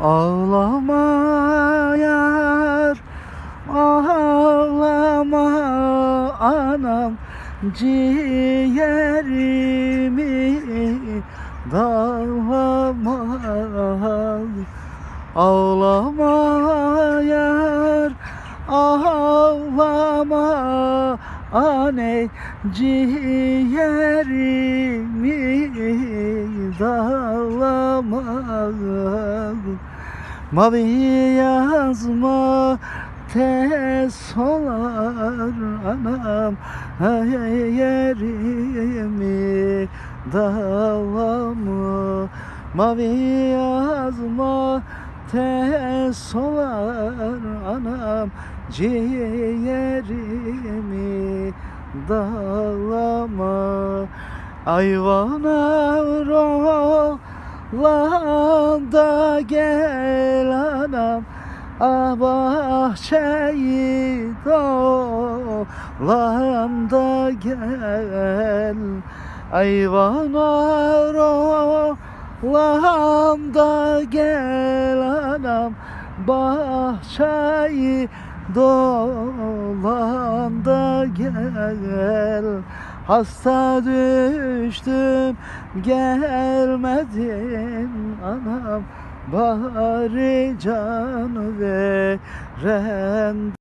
Ağlama yar Ağlama anam Ciğerimi dağlama. Ağlama yar Ağlama anne ciğerimi dağlama Mavi yazma tez olar anam yerimi dağlama. Mavi yazma tez olar anam ciğerimi dağlama. Ayvana rolanda gel anam Ah bahçeyi dolanda gel. Ayvana rolanda gel anam Bahçeyi dolanda gel Hasta düştüm gelmedin anam. Bari can veren